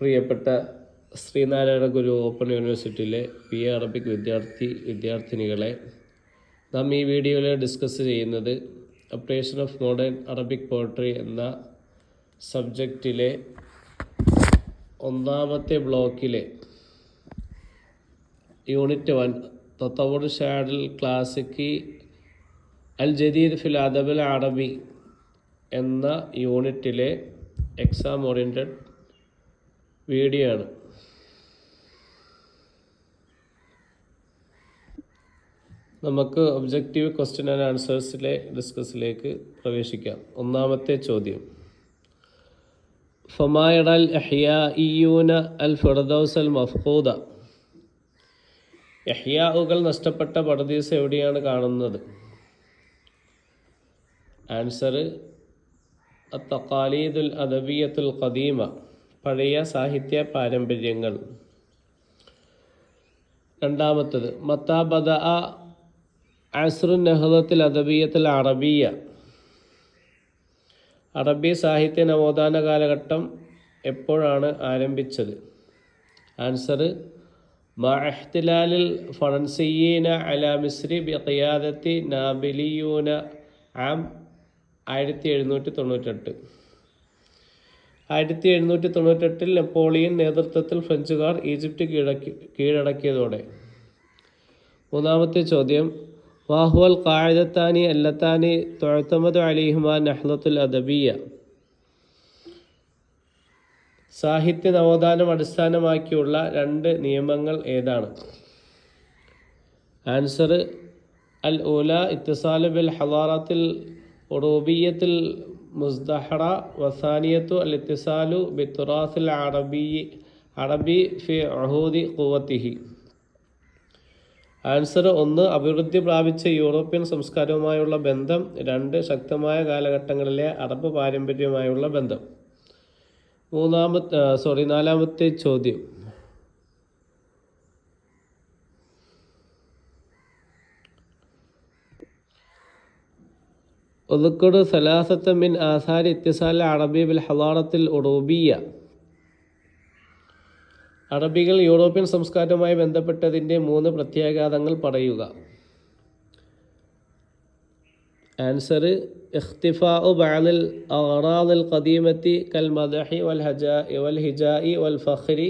പ്രിയപ്പെട്ട ശ്രീനാരായണ ഗുരു ഓപ്പൺ യൂണിവേഴ്സിറ്റിയിലെ P A Arabic വിദ്യാർത്ഥി വിദ്യാർത്ഥിനികളെ നാം ഈ വീഡിയോയിൽ ഡിസ്കസ് ചെയ്യുന്നത് appreciation of modern Arabic poetry എന്ന സബ്ജക്റ്റിലെ ഒന്നാമത്തെ ബ്ലോക്കിലെ യൂണിറ്റ് വൺ തത്തവർ ഷാഡിൽ ക്ലാസിക്കി അൽ ജദീദ് ഫിൽ അദബൽ അറബി എന്ന യൂണിറ്റിലെ എക്സാം ഓറിയന്റഡ് വീഡിയോ ആണ് നമുക്ക് ഒബ്ജക്റ്റീവ് ക്വസ്റ്റ്യൻ ആൻഡ് ആൻസേഴ്സിലെ ഡിസ്കസിലേക്ക് പ്രവേശിക്കാം. ഒന്നാമത്തെ ചോദ്യം. ഫമായടൽ എഹ്യാഇയൂന അൽ ഫിർദൌസ് അൽ മഫ്കൂദ എഹ്യാഉകൾ നഷ്ടപ്പെട്ട പടദീസ് എവിടെയാണ് കാണുന്നത്? ആൻസർ അത്തഖാലീദുൽ അദബിയത്തുൽ ഖദീമ. പഴയ സാഹിത്യ പാരമ്പര്യങ്ങൾ. രണ്ടാമത്തത് മത്താബദ അസ്രു നഹദത്തിൽ അദബിയത്തിൽ അറബിയ. അറബി സാഹിത്യ നവോത്ഥാന കാലഘട്ടം എപ്പോഴാണ് ആരംഭിച്ചത്? ആൻസർ മഹ്തിലാലിൽ ഫറൻസിയീന അല മിസ്രി ബിയാദത്തി നാബിലിയൂന ആം ആയിരത്തി എഴുന്നൂറ്റി തൊണ്ണൂറ്റെട്ട്. ആയിരത്തി എഴുന്നൂറ്റി തൊണ്ണൂറ്റെട്ടിൽ നെപ്പോളിയൻ നേതൃത്വത്തിൽ ഫ്രഞ്ചുകാർ ഈജിപ്ത് കീഴടക്കി കീഴടക്കിയതോടെ. മൂന്നാമത്തെ ചോദ്യം. വാഹുവൽ കായദത്താനി അല്ലത്താനി തൊഴത്തമത് അലിഹുമാ നഹ്ലത്തുൽ അദബിയ. സാഹിത്യ നവോത്ഥാനം അടിസ്ഥാനമാക്കിയുള്ള രണ്ട് നിയമങ്ങൾ ഏതാണ്? ആൻസർ അൽ ഊല ഇത്തിസാലു ബിൽ ഹലാറത്തിൽ മുസ്ദഹറ വസാനിയത്തു അൽ ഇത്തിസാലു ബിത്തുറാസിൽ അറബി അറബി ഫി അഹൂദി കുവത്തിഹി ആൻസർ ഒന്ന് അഭിവൃദ്ധി പ്രാപിച്ച യൂറോപ്യൻ സംസ്കാരവുമായുള്ള ബന്ധം. രണ്ട് ശക്തമായ കാലഘട്ടങ്ങളിലെ അറബ് പാരമ്പര്യവുമായുള്ള ബന്ധം. മൂന്നാമത്തെ സോറി നാലാമത്തെ ചോദ്യം. ഒതുക്കോട് സലാസത്ത് മിൻ ആസാരി ഇത്തിസാല അറബി ബിൽ ഹലാറത്തിൽ ഉറൂബിയ അറബികൾ യൂറോപ്യൻ സംസ്കാരവുമായി ബന്ധപ്പെട്ടതിന്റെ മൂന്ന് പ്രത്യാഘാതങ്ങൾ പറയുക. ആൻസർ ഇഖ്തിഫാഉ ബഅദിൽ അഗ്റാദിൽ ഖദീമത്തി കൽ മദഹി വൽ ഹജാഇ വൽ ഹിജാഇ വൽ ഫഖ്രി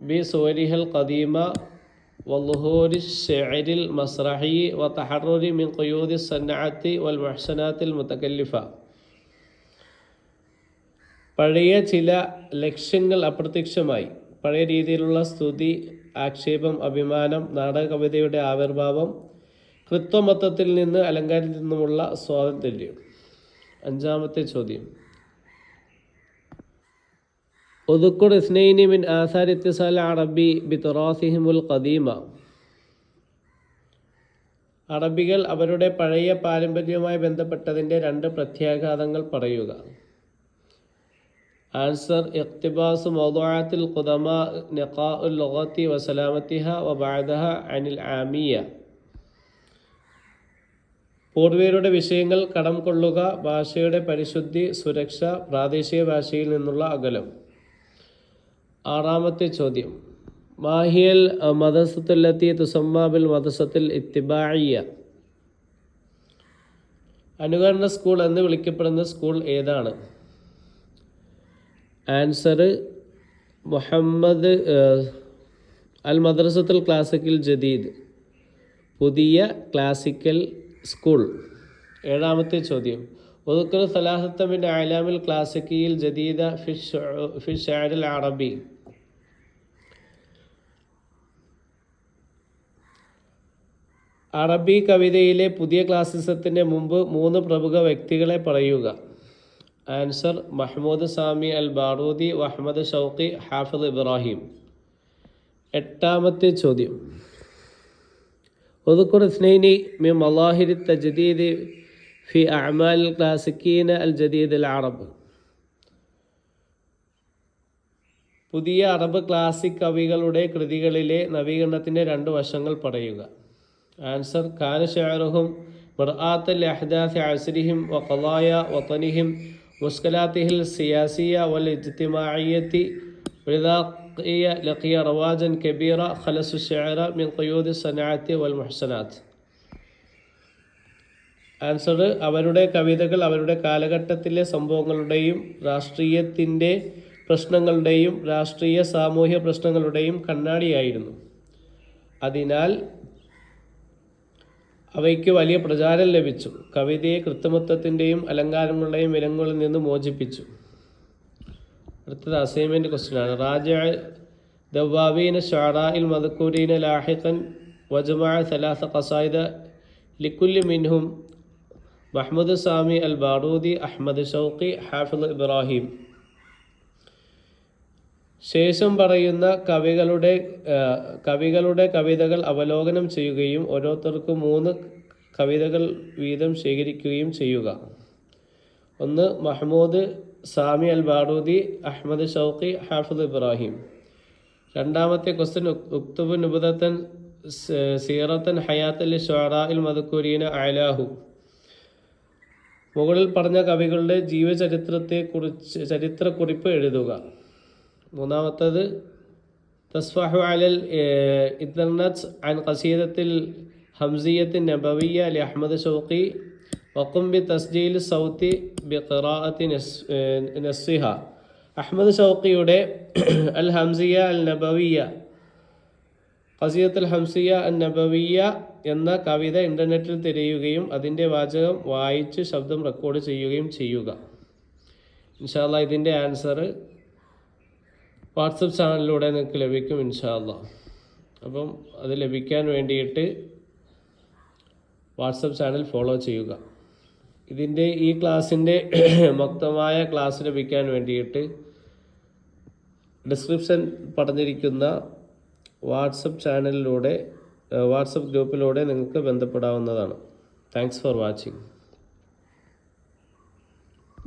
ബി സോരിഹൽ ഖദീമ وظهور الشعر المسرحي وتحرر من قيود الصنعة والمحسنات المتكلفة പഴയ ചില ലക്ഷ്യങ്ങൾ അപ്രത്യക്ഷമായി പഴയ രീതിയിലുള്ള സ്തുതി ആക്ഷേപം അഭിമാനം നാടക കവിതയുടെ ആവിർഭാവം കൃത്വമത്വത്തിൽ നിന്ന് അലങ്കാരത്തിൽ നിന്നുമുള്ള സ്വാതന്ത്ര്യം അഞ്ചാമത്തെ ചോദ്യം ഒതുക്കുർ ഇസ്നൈനി മിൻ ആസാർ ഇത്തിസാൽ അറബി ബി തുറാസിഹിമുൽ ഖദീമ. അറബികൾ അവരുടെ പഴയ പാരമ്പര്യവുമായി ബന്ധപ്പെട്ടതിന്റെ രണ്ട് പ്രത്യാഘാതങ്ങൾ പറയുക. ആൻസർ ഇഖ്തിബാസ് മൗദുആത്തിൽ ഖുദമ നിഖാഉൽ ലുഗത്തി വസലാമത്തിഹ ബഅദഹ അനിൽ ആമിയ. പൂർവികരുടെ വിഷയങ്ങൾ കടം കൊള്ളുക ഭാഷയുടെ പരിശുദ്ധി സുരക്ഷ പ്രാദേശിക ഭാഷയിൽ നിന്നുള്ള അകലം. ആറാമത്തെ ചോദ്യം. മാഹിയൽ മദസത്തുല്ലത്തി തുസമ്മാബിൽ മദസത്തിൽ ഇത്തിബായിയ അനുകരണ സ്കൂൾ എന്ന് വിളിക്കപ്പെടുന്ന സ്കൂൾ ഏതാണ്? ആൻസർ മുഹമ്മദ് അൽ മദ്രസത്തുൽ ക്ലാസിക്കൽ ജദീദ്. പുതിയ ക്ലാസിക്കൽ സ്കൂൾ. ഏഴാമത്തെ ചോദ്യം. ഒതുക്കൽ സലാഹത്തമിന്റെ ആലാമിൽ ക്ലാസിക്കിയിൽ ജദീദ ഫിഷ് ഫിഷ് ഷാരിൽ അറബി. അറബി കവിതയിലെ പുതിയ ക്ലാസിസത്തിന് മുമ്പ് മൂന്ന് പ്രമുഖ വ്യക്തികളെ പറയുക. Answer Mahmoud Sami al Baroudi വഹമ്മദ് Shawqi ഹാഫിദ് ഇബ്രാഹിം. എട്ടാമത്തെ ചോദ്യം. ഒതുക്കുർ ഇസ്നൈനി മി മലാഹിരി തജ്ദീദ് ഫി അഅമാൽ ക്ലാസിക്കീന അൽ ജദീദ് അൽ അറബ് പുതിയ അറബ് ക്ലാസിക് കവികളുടെ കൃതികളിലെ നവീകരണത്തിൻ്റെ രണ്ട് വശങ്ങൾ പറയുക ആൻസർ കാന ഷാറുഹും മിർആത്തൽ അഹ്ദാസ് അസ്രിഹിം വ ഖലായ വതനിഹിം مشكلاته السياسية والاجتماعية ولذا لقي- لقي رواجا كبيرا خلص الشعر من قيود الصناعة والمحسنات ആൻസർ അവരുടെ കവിതകൾ അവരുടെ കാലഘട്ടത്തിലെ സംഭവങ്ങളുടെയും രാഷ്ട്രീയത്തിന്റെ പ്രശ്നങ്ങളുടെയും രാഷ്ട്രീയ സാമൂഹ്യ പ്രശ്നങ്ങളുടെയും കണ്ണാടിയായിരുന്നു. അതിനാൽ അവയ്ക്ക് വലിയ പ്രചാരം ലഭിച്ചു. കവിതയെ കൃത്രിമത്വത്തിന്റെയും അലങ്കാരങ്ങളുടെയും വിലങ്ങളിൽ നിന്ന് മോചിപ്പിച്ചു. അടുത്തത് അസൈൻമെന്റ് ക്വസ്റ്റ്യനാണ്. റാജ ദവാബീന ഷാറായിൽ മദക്കൂരീന ലാഹിഖൻ വജമാ സലാസ ഖസായിദ ലിക്കുല്ലി മിൻഹും Mahmoud Sami al Baroudi Ahmed ഷൗഖി ഹാഫിദ് ഇബ്രാഹിം. ശേഷം പറയുന്ന കവികളുടെ കവികളുടെ കവിതകൾ അവലോകനം ചെയ്യുകയും ഓരോരുത്തർക്കും മൂന്ന് കവിതകൾ വീതം ശേഖരിക്കുകയും ചെയ്യുക. ഒന്ന് Mahmoud Sami al Baroudi Ahmed ഷൗഖി ഹാഫിദ് ഇബ്രാഹിം. രണ്ടാമത്തെ ക്വസ്റ്റ്യൻ ഉക്തുബ് നുബുദത്തൻ സീറത്തൻ ഹയാത്തൽ ഷുറായിൽ മധുക്കൂരീന അലാഹു മുകളിൽ പറഞ്ഞ കവികളുടെ ജീവചരിത്രത്തെ കുറിച്ച് ചരിത്രക്കുറിപ്പ് എഴുതുക. മൂന്നാമത്തത് തസ്ഫഹു അലൽ ഇന്റർനെറ്റ് ആൻഡ് കസീദത്തിൽ ഹംസിയത്ത് നബവിയ അലി അഹമ്മദ് ഷൗഖി വക്കും ബി തസ്ജീൽ സൗത്തി ബി ഖിറാഅത്തി നസ്സിഹ. അഹമ്മദ് ഷൗഖിയുടെ അൽ ഹംസിയ അൽ നബവിയ ഖസീദത്തുൽ ഹംസിയ നബവിയ എന്ന കവിത ഇന്റർനെറ്റിൽ തിരയുകയും അതിന്റെ വാചകം വായിച്ച് ശബ്ദം റെക്കോർഡ് ചെയ്യുകയും ചെയ്യുക. ഇൻഷാല്ല ഇതിന്റെ ആൻസർ വാട്സപ്പ് ചാനലിലൂടെ നിങ്ങൾക്ക് ലഭിക്കും ഇൻഷാല്ല അപ്പം അത് ലഭിക്കാൻ വേണ്ടിയിട്ട് വാട്സപ്പ് ചാനൽ ഫോളോ ചെയ്യുക. ഇതിന്റെ ഈ ക്ലാസ്സിന്റെ മൊത്തമായ ക്ലാസ് ലഭിക്കാൻ വേണ്ടിയിട്ട് ഡിസ്ക്രിപ്ഷൻ പറഞ്ഞിരിക്കുന്ന വാട്സപ്പ് ചാനലിലൂടെ വാട്സപ്പ് ഗ്രൂപ്പിലൂടെ നിങ്ങൾക്ക് ബന്ധപ്പെടാവുന്നതാണ്. Thanks for watching.